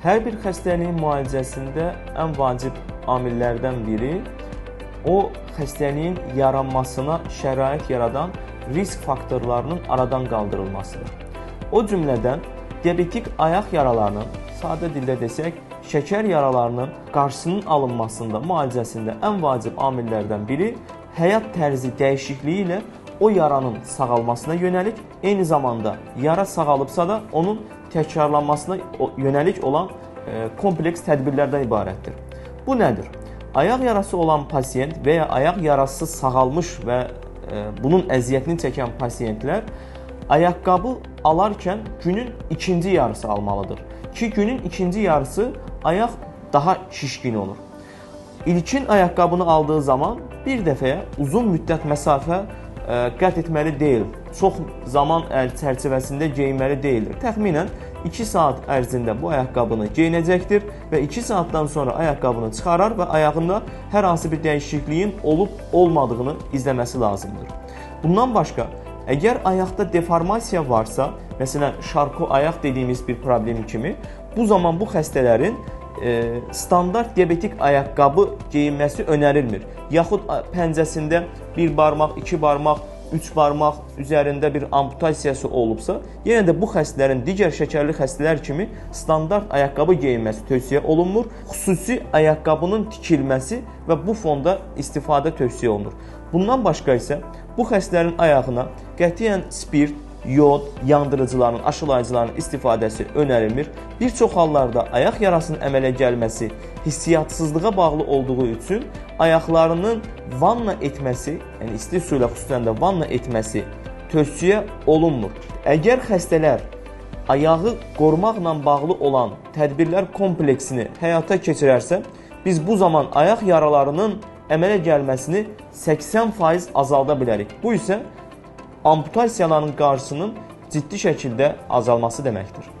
Hər bir xəstəliyin müalicəsində ən vacib amillərdən biri o xəstəliyin yaranmasına şərait yaradan risk faktorlarının aradan qaldırılmasıdır. O cümlədən diabetik ayaq yaralarının, sadə dildə desək, şəkər yaralarının qarşısının alınmasında, müalicəsində ən vacib amillərdən biri həyat tərzi dəyişikliyi ilə o yaranın sağalmasına yönəlik, eyni zamanda yara sağalıbsa da onun təkrarlanmasına yönəlik olan e, kompleks tədbirlərdən ibarətdir. Bu nədir? Ayaq yarası olan pasiyent və ya ayaq yarası sağalmış və e, bunun əziyyətini çəkən pasiyentlər ayaqqabı alarkən günün ikinci yarısı almalıdır ki, günün ikinci yarısı ayaq daha şişkin olur. İlkin ayaqqabını aldığı zaman bir dəfəyə uzun müddət məsafə qət etməli deyil. Çox zaman çərçivəsində geyinməli deyildir. Təxminən 2 saat ərzində bu ayaqqabını geyinəcəkdir və 2 saatdan sonra ayaqqabını çıxarar və ayağında hər hansı bir dəyişikliyin olub olmadığını izləməsi lazımdır. Bundan başqa, əgər ayaqda deformasiya varsa, məsələn, şarko ayaq dediyimiz bir problem kimi, bu zaman bu xəstələrin standart diabetik ayaqqabı geyinməsi önərilmir. Yaxud pəncəsində bir barmaq, iki barmaq, üç barmaq üzərində bir amputasiyası olubsa, yenə də bu xəstələrin digər şəkərli xəstələr kimi standart ayaqqabı geyinməsi tövsiyə olunmur. Xüsusi ayaqqabının tikilməsi və bu fonda istifadə tövsiyə olunur. Bundan başqa isə bu xəstələrin ayağına qətiyyən spirt, yod, yandırıcıların, aşılayıcıların istifadəsi önərilmir. Bir çox hallarda ayaq yarasının əmələ gəlməsi hissiyatsızlığa bağlı olduğu üçün ayaqlarının vanna etməsi, yəni isti su ilə xüsusən də vanna etməsi tövsiyə olunmur. Əgər xəstələr ayağı qorumaqla bağlı olan tədbirlər kompleksini həyata keçirərsə, biz bu zaman ayaq yaralarının əmələ gəlməsini 80% azalda bilərik. Bu isə amputasiyaların qarşısının ciddi şəkildə azalması deməkdir.